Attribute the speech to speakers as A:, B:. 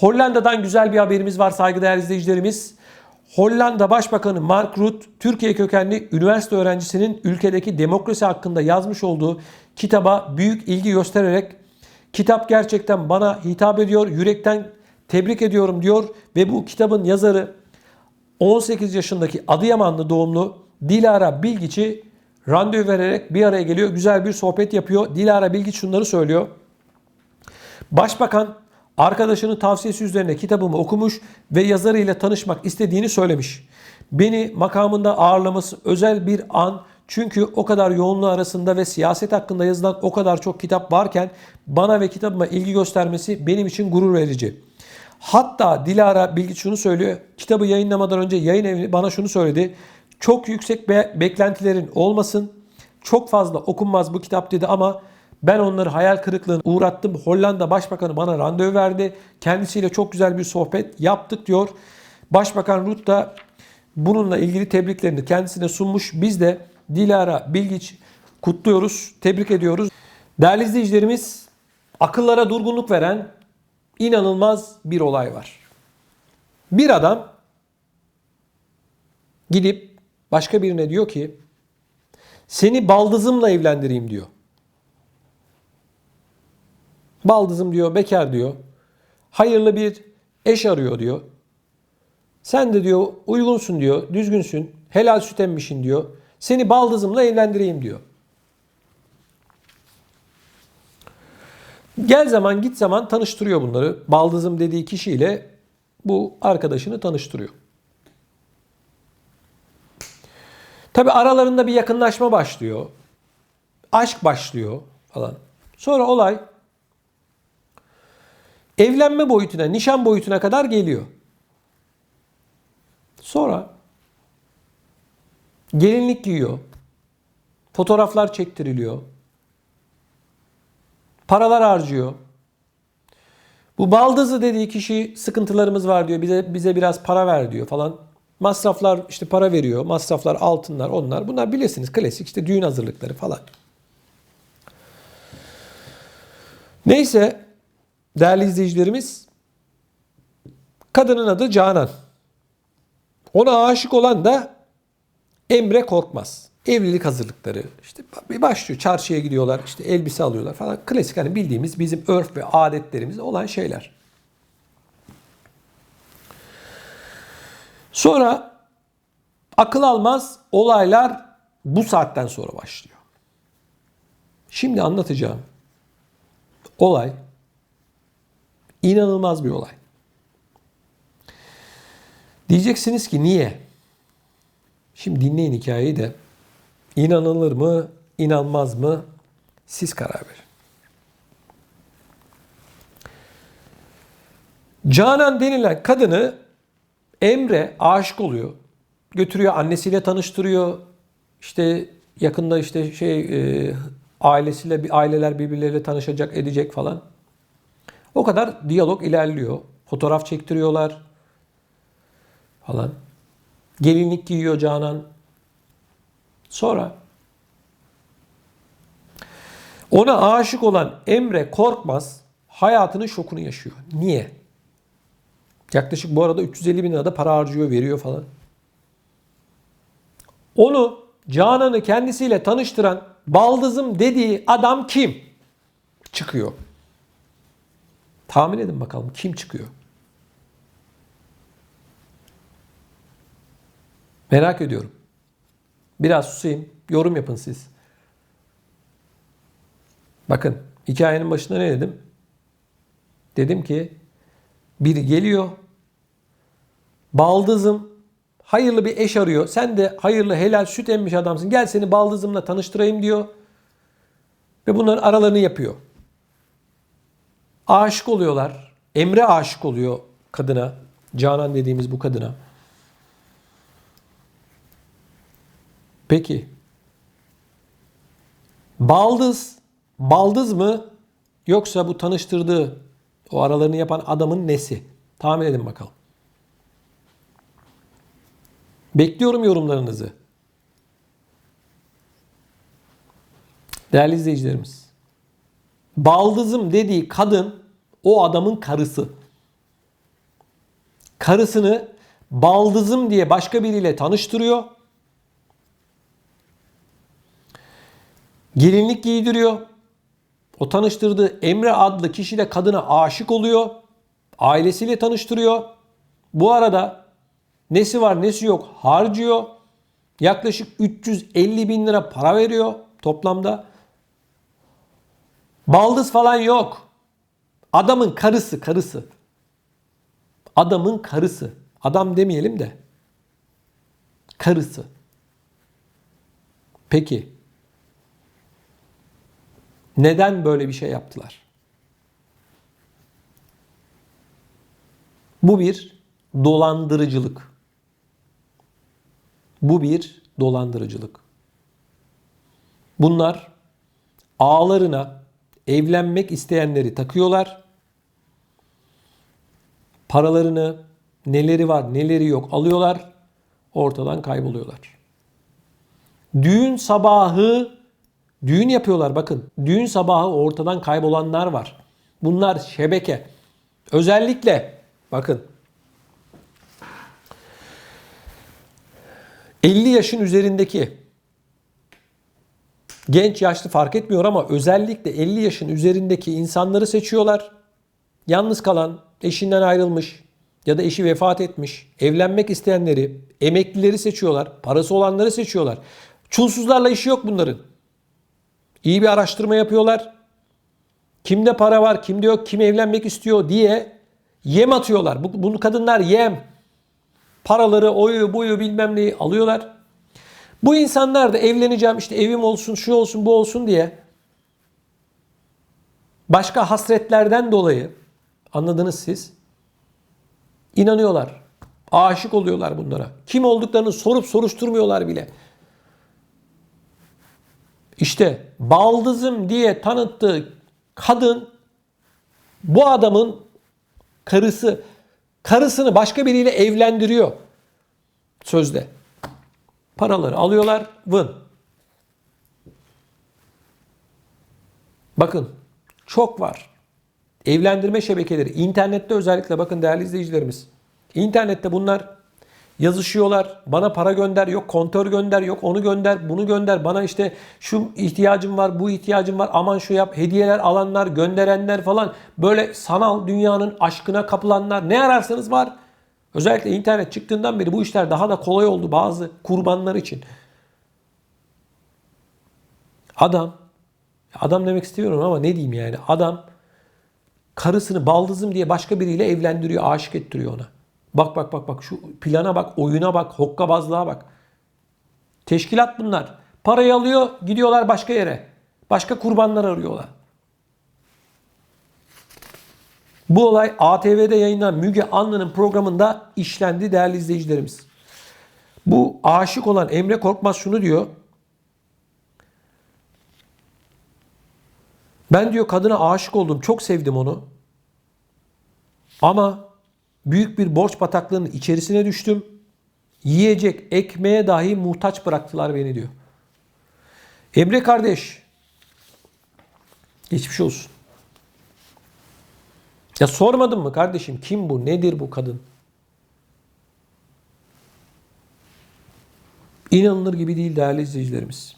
A: Hollanda'dan güzel bir haberimiz var saygıdeğer izleyicilerimiz. Hollanda Başbakanı Mark Rutte, Türkiye kökenli üniversite öğrencisinin ülkedeki demokrasi hakkında yazmış olduğu kitaba büyük ilgi göstererek kitap gerçekten bana hitap ediyor, yürekten tebrik ediyorum diyor ve bu kitabın yazarı 18 yaşındaki Adıyamanlı doğumlu Dilara Bilgiç'i randevu vererek bir araya geliyor. Güzel bir sohbet yapıyor. Dilara Bilgiç şunları söylüyor. Başbakan arkadaşının tavsiyesi üzerine kitabımı okumuş ve yazarıyla tanışmak istediğini söylemiş. Beni makamında ağırlaması özel bir an çünkü o kadar yoğunluğu arasında ve siyaset hakkında yazılan o kadar çok kitap varken bana ve kitabıma ilgi göstermesi benim için gurur verici. Hatta Dilara Bilgi şunu söylüyor. Kitabı yayınlamadan önce yayın evi bana şunu söyledi. Çok yüksek be- beklentilerin olmasın. Çok fazla okunmaz bu kitap dedi ama ben onları hayal kırıklığına uğrattım. Hollanda Başbakanı bana randevu verdi. Kendisiyle çok güzel bir sohbet yaptık diyor. Başbakan Rutte da bununla ilgili tebriklerini kendisine sunmuş. Biz de Dilara Bilgiç kutluyoruz, tebrik ediyoruz. Değerli izleyicilerimiz, akıllara durgunluk veren inanılmaz bir olay var. Bir adam gidip başka birine diyor ki seni baldızımla evlendireyim diyor. Baldızım diyor, bekar diyor. Hayırlı bir eş arıyor diyor. Sen de diyor uygunsun diyor, düzgünsün, helal süt emmişsin diyor. Seni baldızımla evlendireyim diyor. Gel zaman git zaman tanıştırıyor bunları. Baldızım dediği kişiyle bu arkadaşını tanıştırıyor. Tabi aralarında bir yakınlaşma başlıyor. Aşk başlıyor falan. Sonra olay evlenme boyutuna, nişan boyutuna kadar geliyor. Sonra gelinlik giyiyor. Fotoğraflar çektiriliyor. Paralar harcıyor. Bu baldızı dediği kişi sıkıntılarımız var diyor. Bize bize biraz para ver diyor falan. Masraflar işte para veriyor. Masraflar altınlar onlar. Bunlar bilirsiniz klasik işte düğün hazırlıkları falan. Neyse değerli izleyicilerimiz kadının adı Canan. Ona aşık olan da Emre Korkmaz. Evlilik hazırlıkları işte bir başlıyor çarşıya gidiyorlar işte elbise alıyorlar falan. Klasik hani bildiğimiz bizim örf ve adetlerimizde olan şeyler. Sonra akıl almaz olaylar bu saatten sonra başlıyor. Şimdi anlatacağım olay inanılmaz bir olay. Diyeceksiniz ki niye? Şimdi dinleyin hikayeyi de inanılır mı, inanmaz mı siz karar verin. Canan denilen kadını Emre aşık oluyor. Götürüyor annesiyle tanıştırıyor. İşte yakında işte şey e, ailesiyle bir aileler birbirleriyle tanışacak edecek falan. O kadar diyalog ilerliyor. Fotoğraf çektiriyorlar falan. Gelinlik giyiyor Canan. Sonra ona aşık olan Emre Korkmaz hayatının şokunu yaşıyor. Niye? Yaklaşık bu arada 350 bin lirada para harcıyor, veriyor falan. Onu Canan'ı kendisiyle tanıştıran baldızım dediği adam kim? Çıkıyor. Tahmin edin bakalım kim çıkıyor? Merak ediyorum. Biraz susayım. Yorum yapın siz. Bakın hikayenin başında ne dedim? Dedim ki biri geliyor. Baldızım hayırlı bir eş arıyor. Sen de hayırlı helal süt emmiş adamsın. Gel seni baldızımla tanıştırayım diyor. Ve bunların aralarını yapıyor. Aşık oluyorlar. Emre aşık oluyor kadına. Canan dediğimiz bu kadına. Peki. Baldız, baldız mı yoksa bu tanıştırdığı o aralarını yapan adamın nesi? Tahmin edin bakalım. Bekliyorum yorumlarınızı. Değerli izleyicilerimiz. Baldızım dediği kadın o adamın karısı. karısını baldızım diye başka biriyle tanıştırıyor. Gelinlik giydiriyor. O tanıştırdığı Emre adlı kişi de kadına aşık oluyor. Ailesiyle tanıştırıyor. Bu arada nesi var nesi yok harcıyor. Yaklaşık 350 bin lira para veriyor toplamda. Baldız falan yok. Adamın karısı, karısı. Adamın karısı. Adam demeyelim de. Karısı. Peki. Neden böyle bir şey yaptılar? Bu bir dolandırıcılık. Bu bir dolandırıcılık. Bunlar ağlarına evlenmek isteyenleri takıyorlar. Paralarını, neleri var, neleri yok alıyorlar. Ortadan kayboluyorlar. Düğün sabahı düğün yapıyorlar bakın. Düğün sabahı ortadan kaybolanlar var. Bunlar şebeke. Özellikle bakın 50 yaşın üzerindeki genç yaşlı fark etmiyor ama özellikle 50 yaşın üzerindeki insanları seçiyorlar. Yalnız kalan, eşinden ayrılmış ya da eşi vefat etmiş, evlenmek isteyenleri, emeklileri seçiyorlar, parası olanları seçiyorlar. Çulsuzlarla işi yok bunların. İyi bir araştırma yapıyorlar. Kimde para var, kimde yok, kim evlenmek istiyor diye yem atıyorlar. Bu, bunu kadınlar yem. Paraları, oyu, buyu bilmem neyi alıyorlar. Bu insanlar da evleneceğim işte evim olsun, şu olsun, bu olsun diye başka hasretlerden dolayı anladınız siz inanıyorlar. Aşık oluyorlar bunlara. Kim olduklarını sorup soruşturmuyorlar bile. İşte baldızım diye tanıttığı kadın bu adamın karısı. Karısını başka biriyle evlendiriyor. Sözde. Paraları alıyorlar. Vın. Bakın çok var. Evlendirme şebekeleri. internette özellikle bakın değerli izleyicilerimiz. İnternette bunlar yazışıyorlar. Bana para gönder, yok kontör gönder, yok onu gönder, bunu gönder. Bana işte şu ihtiyacım var, bu ihtiyacım var. Aman şu yap. Hediyeler alanlar, gönderenler falan. Böyle sanal dünyanın aşkına kapılanlar. Ne ararsanız var. Özellikle internet çıktığından beri bu işler daha da kolay oldu bazı kurbanlar için. Adam, adam demek istiyorum ama ne diyeyim yani. Adam karısını baldızım diye başka biriyle evlendiriyor, aşık ettiriyor ona. Bak bak bak bak şu plana bak, oyuna bak, hokkabazlığa bak. Teşkilat bunlar. Parayı alıyor, gidiyorlar başka yere. Başka kurbanlar arıyorlar. Bu olay ATV'de yayınlanan Müge Anlı'nın programında işlendi değerli izleyicilerimiz. Bu aşık olan Emre Korkmaz şunu diyor. Ben diyor kadına aşık oldum. Çok sevdim onu. Ama büyük bir borç bataklığının içerisine düştüm. Yiyecek ekmeğe dahi muhtaç bıraktılar beni diyor. Emre kardeş. Geçmiş olsun. Ya sormadın mı kardeşim kim bu? Nedir bu kadın? İnanılır gibi değil değerli izleyicilerimiz.